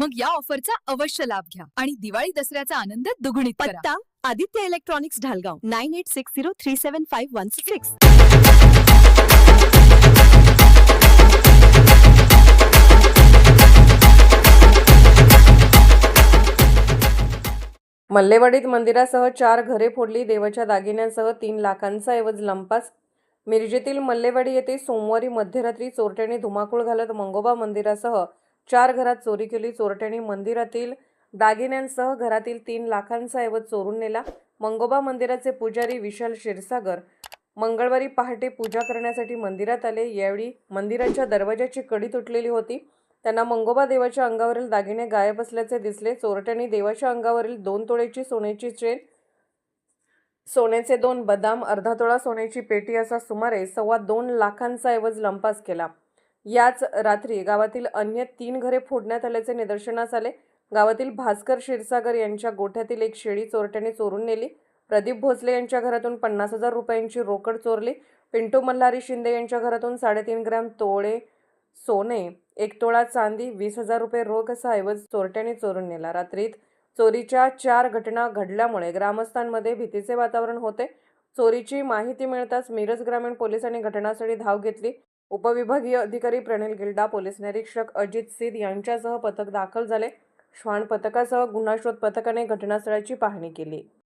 मग या ऑफरचा अवश्य लाभ घ्या आणि दिवाळी दसऱ्याचा आनंद दुगणित करा. पत्ता Aditya electronics Dhalgaon nine eight six zero three seven five one six. मल्लेवाडीत मंदिरासह चार घरे फोडली देवाच्या दागिन्यांसह तीन लाखांचा ऐवज लंपास. मिरजेतील मल्लेवाडी येथे सोमवारी मध्यरात्री चोरट्यांनी धुमाकूळ घालत मंगोबा मंदिरासह चार घरात चोरी केली. चोरट्यांनी मंदिरातील दागिन्यांसह घरातील तीन लाखांचा ऐवज चोरून नेला. मंगोबा मंदिराचे पुजारी विशाल क्षीरसागर मंगळवारी पहाटे पूजा करण्यासाठी मंदिरात आले. यावेळी मंदिराच्या दरवाजाची कडी तुटलेली होती. त्यांना मंगोबा देवाच्या अंगावरील दागिने गायब असल्याचे दिसले. चोरट्यांनी देवाच्या अंगावरील दोन तोळेची सोन्याची चेन सोन्याचे दोन बदाम अर्धा तोळा सोन्याची पेटी असा सुमारे सव्वा दोन लाखांचा ऐवज लंपास केला. याच रात्री गावातील अन्य तीन घरे फोडण्यात आल्याचे निदर्शनास आले. गावातील भास्कर क्षीरसागर यांच्या गोठ्यातील एक शेळी चोरट्याने चोरून नेली. प्रदीप भोसले यांच्या घरातून पन्नास हजार रुपयांची रोकड चोरली. पिंटू मल्हारी शिंदे यांच्या घरातून साडेतीन ग्रॅम तोळे सोने एक तोळा चांदी वीस हजार रुपये रोख असा ऐवज चोरट्याने चोरून नेला. रात्रीत चोरीच्या चार घटना घडल्यामुळे ग्रामस्थांमध्ये भीतीचे वातावरण होते. चोरीची माहिती मिळताच मिरज ग्रामीण पोलिसांनी घटनास्थळी धाव घेतली. उपविभागीय अधिकारी प्रणिल गिल्डा पोलीस निरीक्षक अजित सिद यांच्यासह पथक दाखल झाले. श्वान पथकासह गुन्हा शोध पथकाने घटनास्थळाची पाहणी केली.